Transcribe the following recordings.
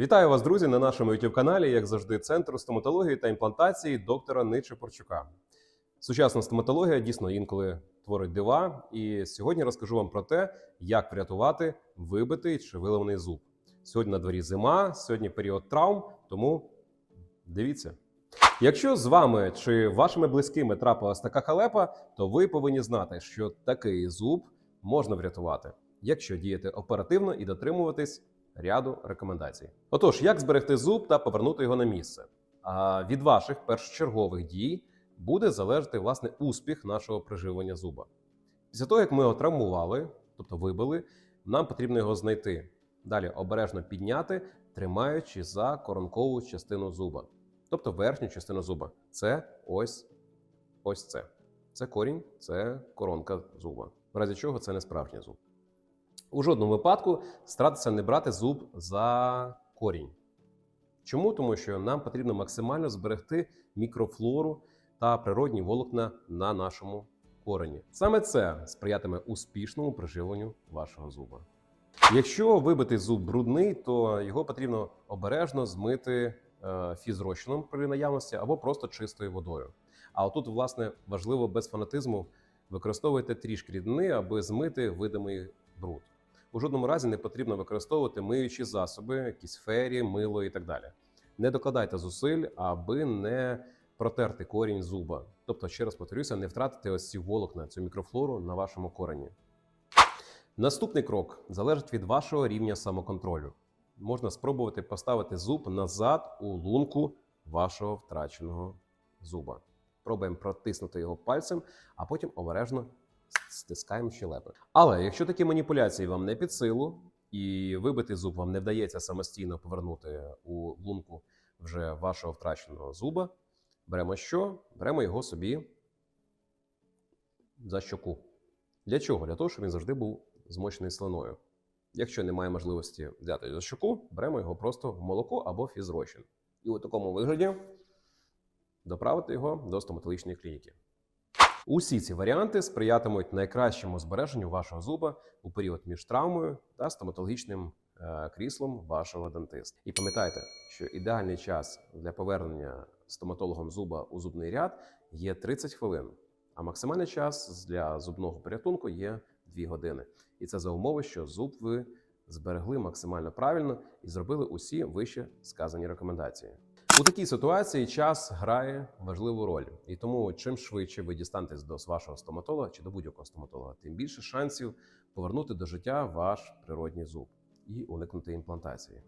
Вітаю вас, друзі, на нашому youtube каналі, як завжди, Центру стоматології та імплантації доктора Ничи Порчука. Сучасна стоматологія дійсно інколи творить дива, і сьогодні розкажу вам про те, як врятувати вибитий чи виливаний зуб. Сьогодні на дворі зима, сьогодні період травм, тому дивіться. Якщо з вами чи вашими близькими трапилась така халепа, то ви повинні знати, що такий зуб можна врятувати, якщо діяти оперативно і дотримуватись ряду рекомендацій. Отож, як зберегти зуб та повернути його на місце? А від ваших першочергових дій буде залежати власне успіх нашого приживлення зуба. Після того, як ми його травмували, тобто вибили, нам потрібно його знайти. Далі обережно підняти, тримаючи за коронкову частину зуба, тобто верхню частину зуба. Це ось ось це. Це корінь, це коронка зуба. В разі чого це не справжній зуб. У жодному випадку старатися не брати зуб за корінь. Чому? Тому що нам потрібно максимально зберегти мікрофлору та природні волокна на нашому корені. Саме це сприятиме успішному приживленню вашого зуба. Якщо вибитий зуб брудний, то його потрібно обережно змити е, фізрозчином при наявності або просто чистою водою. А отут, власне, важливо без фанатизму використовуйте трішки рідини, аби змити видимий бруд. У жодному разі не потрібно використовувати миючі засоби, якісь фері, мило і так далі. Не докладайте зусиль, аби не протерти корінь зуба. Тобто, ще раз повторюся, не втратити ось ці волокна, цю мікрофлору на вашому корені. Наступний крок залежить від вашого рівня самоконтролю. Можна спробувати поставити зуб назад у лунку вашого втраченого зуба. Пробуємо протиснути його пальцем, а потім обережно стискаємо щелепи. Але якщо такі маніпуляції вам не під силу, і вибитий зуб вам не вдається самостійно повернути у лунку вже вашого втраченого зуба, беремо що? Беремо його собі за щоку. Для чого? Для того, щоб він завжди був змочений слиною. Якщо немає можливості взяти за щоку, беремо його просто в молоко або фізрозчин. І у такому вигляді доправити його до стоматологічної клініки. Усі ці варіанти сприятимуть найкращому збереженню вашого зуба у період між травмою та стоматологічним е, кріслом вашого дентиста. І пам'ятайте, що ідеальний час для повернення стоматологом зуба у зубний ряд є 30 хвилин, а максимальний час для зубного порятунку є 2 години. І це за умови, що зуб ви зберегли максимально правильно і зробили усі вище сказані рекомендації. У такій ситуації час грає важливу роль, і тому чим швидше ви дістанетесь до вашого стоматолога чи до будь-якого стоматолога, тим більше шансів повернути до життя ваш природній зуб і уникнути імплантації.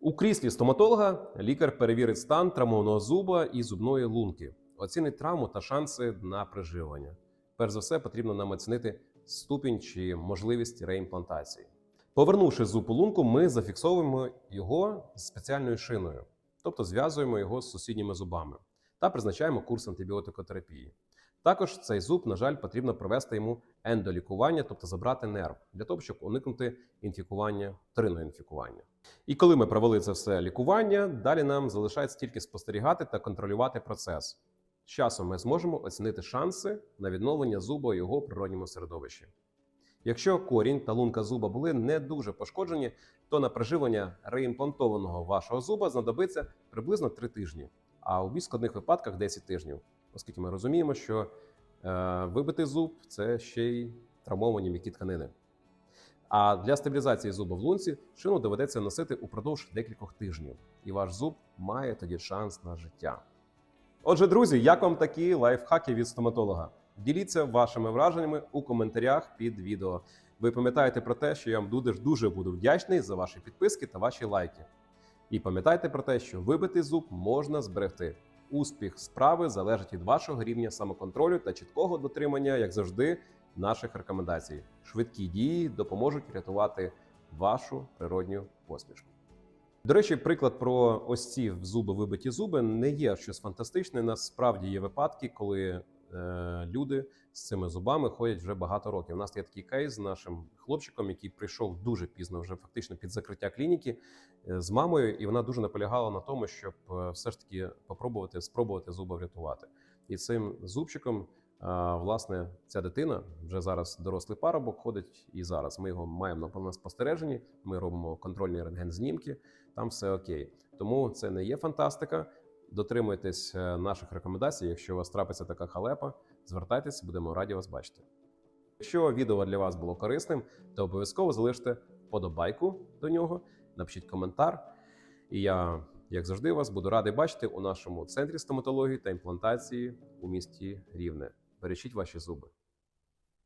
У кріслі стоматолога лікар перевірить стан травмованого зуба і зубної лунки, оцінить травму та шанси на приживлення. Перш за все, потрібно нам оцінити ступінь чи можливість реімплантації. Повернувши зуб у лунку, ми зафіксовуємо його спеціальною шиною тобто зв'язуємо його з сусідніми зубами та призначаємо курс антибіотикотерапії. Також цей зуб, на жаль, потрібно провести йому ендолікування, тобто забрати нерв, для того, щоб уникнути інфікування, вторинного інфікування. І коли ми провели це все лікування, далі нам залишається тільки спостерігати та контролювати процес. З часом ми зможемо оцінити шанси на відновлення зуба у його природньому середовищі. Якщо корінь та лунка зуба були не дуже пошкоджені, то на приживлення реімплантованого вашого зуба знадобиться приблизно 3 тижні, а у більш складних випадках 10 тижнів, оскільки ми розуміємо, що е, вибитий зуб це ще й травмовані м'які тканини. А для стабілізації зуба в лунці шину доведеться носити упродовж декількох тижнів, і ваш зуб має тоді шанс на життя. Отже, друзі, як вам такі лайфхаки від стоматолога? Діліться вашими враженнями у коментарях під відео. Ви пам'ятаєте про те, що я вам дуже дуже буду вдячний за ваші підписки та ваші лайки. І пам'ятайте про те, що вибитий зуб можна зберегти. Успіх справи залежить від вашого рівня самоконтролю та чіткого дотримання, як завжди, наших рекомендацій. Швидкі дії допоможуть рятувати вашу природню посмішку. До речі, приклад про ось ці зуби вибиті зуби не є щось фантастичне. Насправді є випадки, коли люди з цими зубами ходять вже багато років. У нас є такий кейс з нашим хлопчиком, який прийшов дуже пізно, вже фактично під закриття клініки е, з мамою, і вона дуже наполягала на тому, щоб е, все ж таки попробувати спробувати зуба врятувати. І цим зубчиком власне, ця дитина вже зараз дорослий парубок ходить і зараз. Ми його маємо на спостереженні. Ми робимо контрольні рентген-знімки. Там все окей. Тому це не є фантастика. Дотримуйтесь е, наших рекомендацій. Якщо у вас трапиться така халепа, звертайтесь, будемо раді вас бачити. Якщо відео для вас було корисним, то обов'язково залиште подобайку до нього, напишіть коментар. І я, як завжди, вас буду радий бачити у нашому центрі стоматології та імплантації у місті Рівне. Бережіть ваші зуби.